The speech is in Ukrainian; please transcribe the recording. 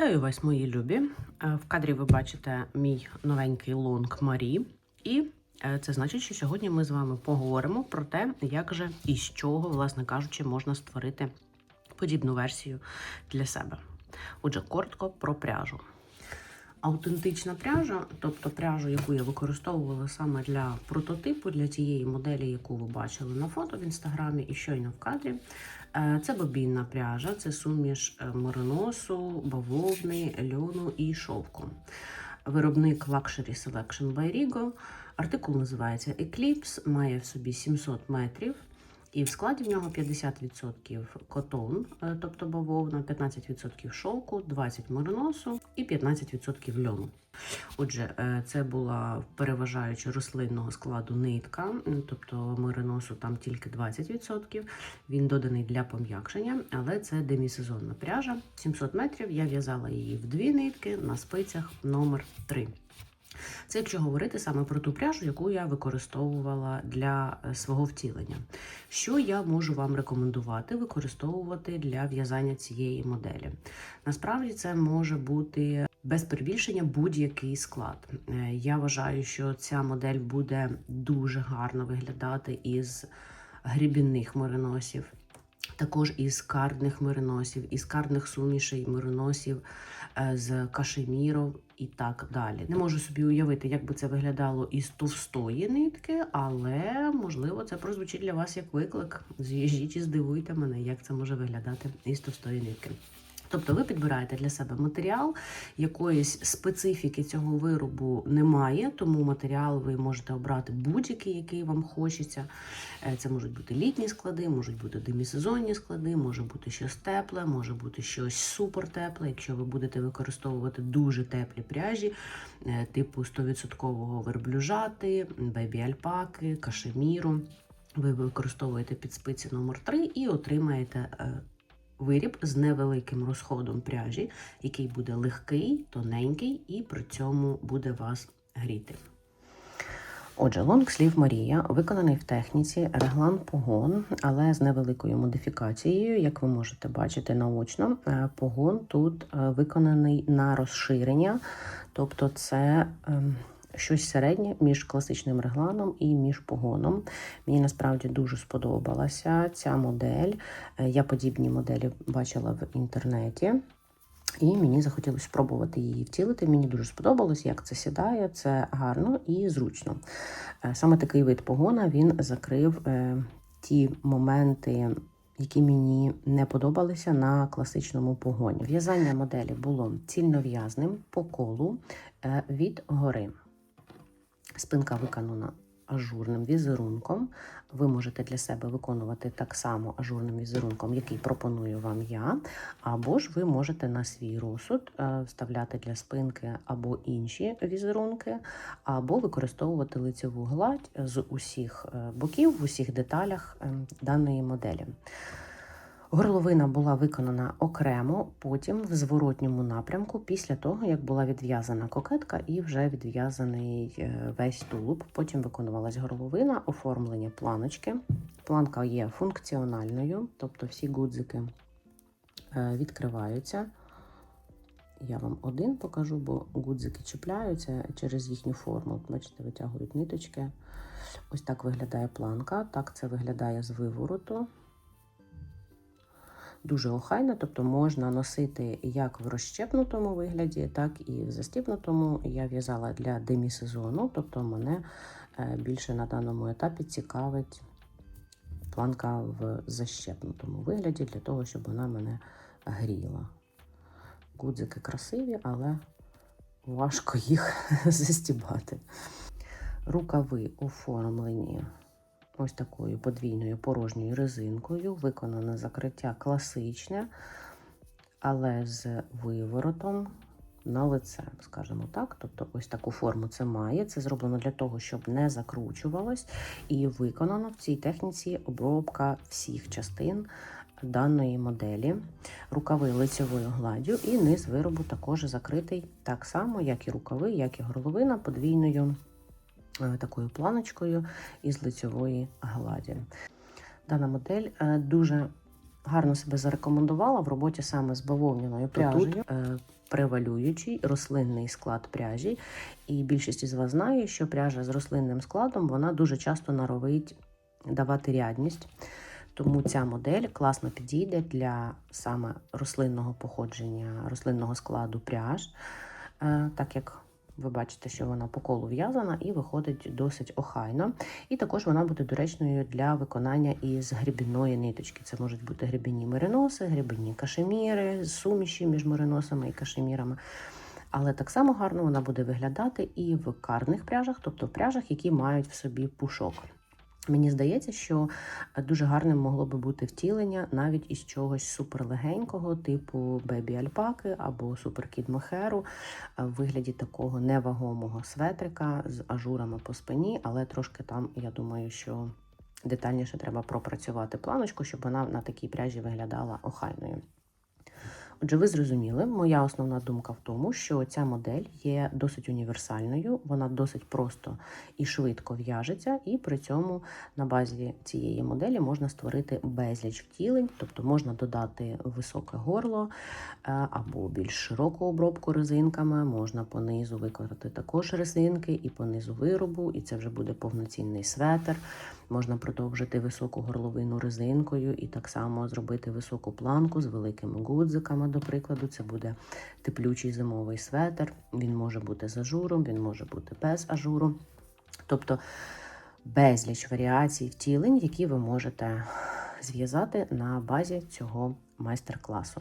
Вітаю вас, мої любі. Е, В кадрі ви бачите мій новенький лонг Марі. І е, це значить, що сьогодні ми з вами поговоримо про те, як же і з чого, власне кажучи, можна створити подібну версію для себе. Отже, коротко про пряжу. Аутентична пряжа, тобто пряжу, яку я використовувала саме для прототипу, для тієї моделі, яку ви бачили на фото в інстаграмі і щойно в кадрі. Е, Це бобінна пряжа, це суміш е, мериносу, бавовни, льону і шовку. Виробник Luxury Selection by Rigo. Артикул називається Eclipse, має в собі 700 метрів. І в складі в нього 50% котон, е, тобто бавовна, 15% шовку, 20% мериносу і 15% льону. Отже, е, це була переважаючи рослинного складу нитка, тобто мериносу там тільки 20%. Він доданий для пом'якшення, але це демісезонна пряжа. 700 метрів. Я в'язала її в дві нитки на спицях номер 3. Це якщо говорити саме про ту пряжу, яку я використовувала для е, свого втілення. Що я можу вам рекомендувати використовувати для в'язання цієї моделі? Насправді це може бути без перебільшення будь-який склад. Е, Я вважаю, що ця модель буде дуже гарно виглядати із грібінних мериносів. Також із кардних мироносів, із кардних сумішей мериносів, е, з кашеміром і так далі. Не можу собі уявити, як би це виглядало із товстої нитки, але можливо це прозвучить для вас як виклик. З'їжджіть і здивуйте мене, як це може виглядати із товстої нитки. Тобто ви підбираєте для себе матеріал, якоїсь специфіки цього виробу немає, тому матеріал ви можете обрати будь-який, який вам хочеться. Е, Це можуть бути літні склади, можуть бути демісезонні склади, може бути щось тепле, може бути щось супертепле. Якщо ви будете використовувати дуже теплі пряжі, е, типу 100% верблюжати, бейбі-альпаки, кашеміру. Ви використовуєте під спиці номер 3 і отримаєте е, виріб з невеликим розходом пряжі, який буде легкий, тоненький і при цьому буде вас гріти. Отже, лонгслів Марія виконаний в техніці реглан погон, але з невеликою модифікацією, як ви можете бачити наочно. Е, Погон тут е, виконаний на розширення, тобто це ем, щось середнє між класичним регланом і між погоном. Мені насправді дуже сподобалася ця модель. Е, Я подібні моделі бачила в інтернеті. І мені захотілося спробувати її втілити. Мені дуже сподобалось, як це сідає, це гарно і зручно. Е, Саме такий вид погона він закрив е, ті моменти, які мені не подобалися на класичному погоні. В'язання моделі було цільнов'язним по колу від гори. Спинка виконана ажурним візерунком. Ви можете для себе виконувати так само ажурним візерунком, який пропоную вам я. Або ж ви можете на свій розсуд е, вставляти для спинки або інші візерунки, або використовувати лицеву гладь з усіх е, боків, в усіх деталях е, даної моделі. Горловина була виконана окремо, потім в зворотньому напрямку, після того, як була відв'язана кокетка і вже відв'язаний е, весь тулуб. Потім виконувалась горловина, оформлення планочки. Планка є функціональною, тобто всі гудзики е, відкриваються. Я вам один покажу, бо гудзики чіпляються через їхню форму. Бачите, витягують ниточки. Ось так виглядає планка. Так це виглядає з вивороту дуже охайно, тобто можна носити як в розщепнутому вигляді, так і в застібнутому. Я в'язала для демісезону, тобто мене е, більше на даному етапі цікавить планка в защепнутому вигляді, для того, щоб вона мене гріла. Гудзики красиві, але важко їх застібати. Рукави оформлені ось такою подвійною порожньою резинкою. Виконане закриття класичне, але з виворотом на лице, скажімо так. Тобто, ось таку форму це має. Це зроблено для того, щоб не закручувалось, і виконано в цій техніці обробка всіх частин. Даної моделі рукави лицевою гладдю, і низ виробу також закритий так само, як і рукави, як і горловина подвійною такою планочкою із лицевої гладі. Дана модель е, дуже гарно себе зарекомендувала в роботі саме з бавовняною пряжею. Е, превалюючий рослинний склад пряжі. І більшість із вас знає, що пряжа з рослинним складом вона дуже часто норовить давати рядність. Тому ця модель класно підійде для саме рослинного походження, рослинного складу пряж, Е, так як ви бачите, що вона по колу в'язана і виходить досить охайно. І також вона буде доречною для виконання із грібінної ниточки. Це можуть бути грібінні мериноси, грібінні кашеміри, суміші між мериносами і кашемірами. Але так само гарно вона буде виглядати і в карних пряжах, тобто в пряжах, які мають в собі пушок. Мені здається, що дуже гарним могло би бути втілення навіть із чогось суперлегенького, типу бебі альпаки або суперкіт мохеру, е, в вигляді такого невагомого светрика з ажурами по спині, але трошки там, я думаю, що детальніше треба пропрацювати планочку, щоб вона на такій пряжі виглядала охайною. Отже, ви зрозуміли, моя основна думка в тому, що ця модель є досить універсальною, вона досить просто і швидко в'яжеться, і при цьому на базі цієї моделі можна створити безліч втілень, тобто можна додати високе горло е, або більш широку обробку резинками, можна по низу виконати також резинки і по низу виробу, і це вже буде повноцінний светр. Можна продовжити високу горловину резинкою і так само зробити високу планку з великими гудзиками, до прикладу. Це буде теплючий зимовий светр. Він може бути з ажуром, він може бути без ажуру. Тобто безліч варіацій втілень, які ви можете зв'язати на базі цього майстер-класу.